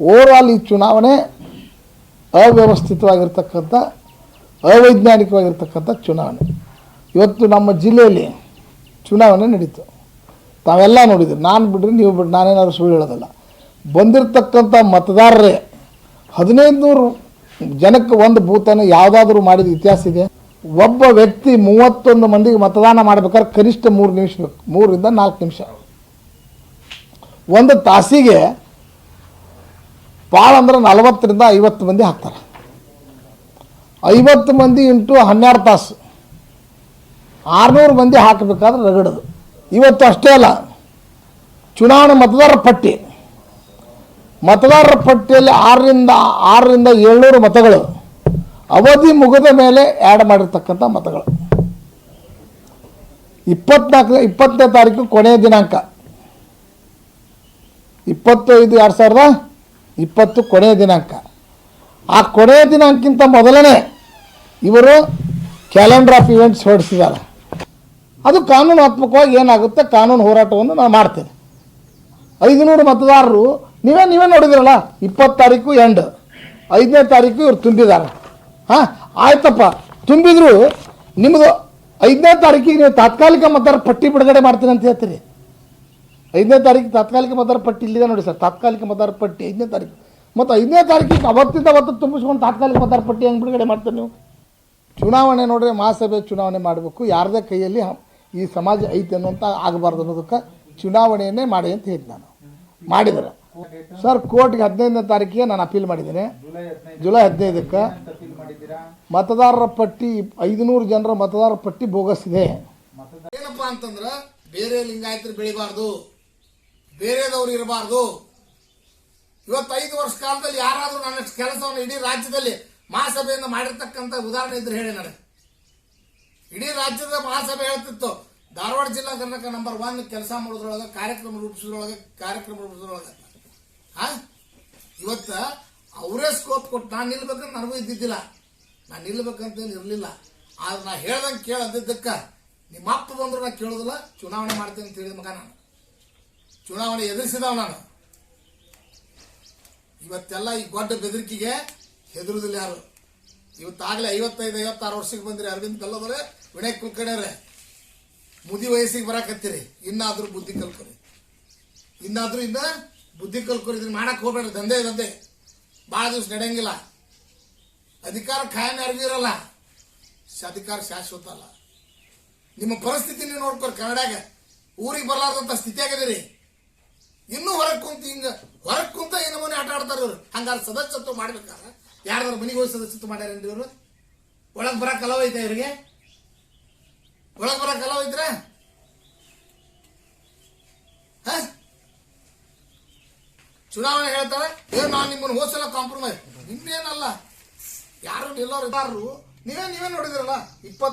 Over ಈ ಚುನಾವಣೆ ಅವ್ಯವಸ್ಥಿತವಾಗಿರ್ತಕ್ಕಂಥ, ಅವೈಜ್ಞಾನಿಕವಾಗಿರ್ತಕ್ಕಂಥ ಚುನಾವಣೆ. ಇವತ್ತು ನಮ್ಮ ಜಿಲ್ಲೆಯಲ್ಲಿ ಚುನಾವಣೆ ನಡೀತು. ತಾವೆಲ್ಲ ನೋಡಿದ್ರಿ, ನಾನು ಬಿಡ್ರಿ, ನೀವು ಬಿಡ್ರಿ, ನಾನೇನಾದ್ರು ಸುಳ್ಳು ಹೇಳೋದಲ್ಲ. ಬಂದಿರತಕ್ಕಂಥ ಮತದಾರರೇ ಹದಿನೈದು ನೂರು ಜನಕ್ಕೆ ಒಂದು ಬೂತನ್ನು ಯಾವುದಾದ್ರೂ ಮಾಡಿದ ಇತಿಹಾಸ ಇದೆ. ಒಬ್ಬ ವ್ಯಕ್ತಿ ಮೂವತ್ತೊಂದು ಮಂದಿಗೆ ಮತದಾನ ಮಾಡ್ಬೇಕಾದ್ರೆ ಕನಿಷ್ಠ ಮೂರು ನಿಮಿಷ ಬೇಕು. ಮೂರರಿಂದ ನಾಲ್ಕು ನಿಮಿಷ. ಒಂದು ತಾಸಿಗೆ ಭಾಳ ಅಂದ್ರೆ ನಲವತ್ತರಿಂದ ಐವತ್ತು ಮಂದಿ ಹಾಕ್ತಾರೆ. ಐವತ್ತು ಮಂದಿ ಇಂಟು ಹನ್ನೆರಡು ತಾಸು. ಆರುನೂರು ಮಂದಿ ಹಾಕಬೇಕಾದ್ರೆ ರಗಡದು. ಇವತ್ತು ಅಷ್ಟೇ ಅಲ್ಲ. ಚುನಾವಣೆ ಮತದಾರರ ಪಟ್ಟಿ. ಮತದಾರರ ಪಟ್ಟಿಯಲ್ಲಿ ಆರರಿಂದ ಆರರಿಂದ ಏಳ್ನೂರು ಮತಗಳು. ಅವಧಿ ಮುಗಿದ ಮೇಲೆ ಆ್ಯಡ್ ಮಾಡಿರ್ತಕ್ಕಂಥ ಮತಗಳು. ಇಪ್ಪತ್ನಾಲ್ಕು ಇಪ್ಪತ್ತನೇ ತಾರೀಕು ಕೊನೆಯ ದಿನಾಂಕ. ಇಪ್ಪತ್ತೈದು, ಎರಡು ಸಾವಿರದ ಇಪ್ಪತ್ತು ಕೊನೆಯ ದಿನಾಂಕ. ಆ ಕೊನೆಯ ದಿನಾಂಕಿಂತ ಮೊದಲನೇ ಇವರು ಕ್ಯಾಲೆಂಡರ್ ಆಫ್ ಇವೆಂಟ್ಸ್ ಹೊರಡಿಸಿದ್ದಾರೆ. ಅದು ಕಾನೂನಾತ್ಮಕವಾಗಿ ಏನಾಗುತ್ತೆ? ಕಾನೂನು ಹೋರಾಟವನ್ನು ನಾನು ಮಾಡ್ತೇನೆ. ಐದುನೂರು ಮತದಾರರು, ನೀವೇ ನೀವೇ ನೋಡಿದಿರಲ್ಲ, ಇಪ್ಪತ್ತು ತಾರೀಕು ಎಂಡ್ ಐದನೇ ತಾರೀಕು ಇವ್ರು ತುಂಬಿದ್ದಾರೆ. ಹಾಂ, ಆಯ್ತಪ್ಪ. ತುಂಬಿದ್ರು ನಿಮ್ಮದು ಐದನೇ ತಾರೀಕಿಗೆ ನೀವು ತಾತ್ಕಾಲಿಕ ಮತದಾರ ಪಟ್ಟಿ ಬಿಡುಗಡೆ ಮಾಡ್ತೀನಿ ಅಂತ ಹೇಳ್ತೀರಿ. ಐದನೇ ತಾರೀಕು ತಾತ್ಕಾಲಿಕ ಮತದಾರ ಪಟ್ಟಿ ಇಲ್ಲಿದೆ ನೋಡಿ ಸರ್. ತಾತ್ಕಾಲಿಕ ಮತದಾರ ಪಟ್ಟಿ ಐದನೇ ತಾರೀಕು. ಮತ್ತು ಐದನೇ ತಾರೀಕಿಗೆ ಅವತ್ತಿಂದ ಅವತ್ತು ತುಂಬಿಸ್ಕೊಂಡು ತಾತ್ಕಾಲಿಕ ಮತದಾರ ಪಟ್ಟಿ ಹೆಂಗೆ ಬಿಡುಗಡೆ ಮಾಡ್ತೀರಿ ನೀವು? ಚುನಾವಣೆ ನೋಡ್ರಿ ಮಹಾಸಭೆ ಚುನಾವಣೆ ಮಾಡಬೇಕು. ಯಾರದೇ ಕೈಯಲ್ಲಿ ಈ ಸಮಾಜ ಐತೆ ಅನ್ನೋಂಥ ಆಗಬಾರ್ದು ಅನ್ನೋದಕ್ಕೆ ಚುನಾವಣೆಯನ್ನೇ ಮಾಡಿ ಅಂತ ಹೇಳಿ ನಾನು. ಮಾಡಿದ್ದಾರೆ. ಸರ್, ಕೋರ್ಟ್ಗೆ ಹದಿನೈದನೇ ತಾರೀಕಿಗೆ ನಾನು ಅಪೀಲ್ ಮಾಡಿದ್ದೇನೆ. ಜುಲೈ ಹದಿನೈದಕ್ಕೆ ಮತದಾರರ ಪಟ್ಟಿ, ಐದುನೂರು ಜನರ ಮತದಾರರ ಪಟ್ಟಿ ಬೋಗಸ್ ಇದೆ. ಏನಪ್ಪ ಅಂತಂದ್ರೆ ಬೇರೆ ಲಿಂಗಾಯತರು ಬೆಳಿಬಾರ್ದು. ಬೇರೆದವ್ರು ಇರಬಾರ್ದು. ಇವತ್ತು ಐದು ವರ್ಷ ಕಾಲದಲ್ಲಿ ಯಾರಾದರೂ ನನ್ನ ಕೆಲಸವನ್ನು ಇಡೀ ರಾಜ್ಯದಲ್ಲಿ ಮಹಾಸಭೆಯನ್ನು ಮಾಡಿರ್ತಕ್ಕಂಥ ಉದಾಹರಣೆ ಇದ್ರೆ ಹೇಳಿ ನನಗೆ ಇಡೀ ರಾಜ್ಯದ ಮಹಾಸಭೆ ಹೇಳ್ತಿತ್ತು, ಧಾರವಾಡ ಜಿಲ್ಲಾ ಕರ್ನಾಟಕ ನಂಬರ್ ಒನ್ ಕೆಲಸ ಮಾಡೋದ್ರೊಳಗೆ ಕಾರ್ಯಕ್ರಮ ರೂಪಿಸೋದ್ರೊಳಗೆ ಕಾರ್ಯಕ್ರಮ ರೂಪಿಸೋದ್ರೊಳಗೆ. ಹಾ? ಇವತ್ತ ಅವರೇ ಸ್ಕೋಪ್ ಕೊಟ್ಟು ನಾನು ನಿಲ್ಬೇಕಂತ ನನಗೂ ಇದ್ದಿದ್ದಿಲ್ಲ. ನಾನು ನಿಲ್ಬೇಕಂತೇನು ಇರಲಿಲ್ಲ. ಆದ್ರೆ ನಾ ಹೇಳ್ದಂಗೆ ಕೇಳದಿದ್ದಕ್ಕೆ, ನಿಮ್ಮ ಅಪ್ಪ ಬಂದ್ರು ನಾ ಕೇಳೋದಿಲ್ಲ, ಚುನಾವಣೆ ಮಾಡ್ತೀನಿ ಅಂತ ಹೇಳಿದ ಮಗ ನಾನು. ಚುನಾವಣೆ ಎದುರಿಸಿದವ ನಾನು. ಇವತ್ತೆಲ್ಲ ಈ ದೊಡ್ಡ ಬೆದರಿಕೆಗೆ ಹೆದರುದಿಲ್ಲ ಯಾರು? ಇವತ್ತಾಗಲೇ ಐವತ್ತೈದು, ಐವತ್ತಾರು ವರ್ಷಕ್ಕೆ ಬಂದ್ರಿ ಅರವಿಂದ್ ಕಲ್ಲೋದ್ರೆ ವಿನಯ್ ಕುಲಕರ್ಣಿಯವ್ರೆ. ಮುದಿ ವಯಸ್ಸಿಗೆ ಬರಾಕತ್ತೀರಿ. ಇನ್ನಾದ್ರೂ ಬುದ್ಧಿ ಕಲ್ಕೊರಿ. ಇನ್ನಾದ್ರೂ ಇನ್ನ ಬುದ್ಧಿ ಕಲ್ಕೊರಿ, ಇದನ್ನ ಮಾಡಕ್ ಹೋಗ್ಬೇಡ್ರಿ. ದಂಧೆ ದಂಧೆ. ಭಾಳ ದಿವಸ ನಡೆಯಂಗಿಲ್ಲ. ಅಧಿಕಾರ ಖಾಯಂ ಯಾರಿಗೂ ಅಧಿಕಾರ ಶಾಶ್ವತ ಅಲ್ಲ. ನಿಮ್ಮ ಪರಿಸ್ಥಿತಿ ನೀವು ನೋಡ್ಕೊರಿ ಕನ್ನಡಾಗ. ಊರಿಗೆ ಬರಲಾರ್ದಂತ ಸ್ಥಿತಿ ಆಗಿದ್ದೀರಿ ಇನ್ನೂ ಹೊರಗೆ ಕುಂತ ಹಿಂಗ, ಹೊರಗೆ ಕುಂತ ಈ ಮನೆ ಆಟ ಆಡ್ತಾರ ಇವ್ರು. ಹಂಗಾರೆ ಸದಸ್ಯತ್ವ ಮಾಡ್ಬೇಕಾರ ಯಾರ್ದಾರು ಮನೆಗೆ ಹೋಗಿ ಸದಸ್ಯತ್ವ ಮಾಡ್ಯಾರೇನ್ರಿ ಇವರು? ಒಳಗೆ ಬರ ಕಲವ ಐತೆ ಇವ್ರಿಗೆ? ಒಳಗೆ ಬರ ಕಲವ ಐತ್ರ ಚುನಾವಣೆ ಹೇಳ್ತಾರೆ ಏ ನಾನು ನಿಮ್ಮನ್ನು ಹೋಸಲ ಕಾಂಪ್ರಮೈಸ್ ಇನ್ನೇನಲ್ಲ? ಯಾರು ನಿಲ್ಲೋರು ಇದಾರರು ನೀವೇ ನೀವೇ ನೋಡಿದ್ರಲ್ಲ, ಇಪ್ಪತ್ತು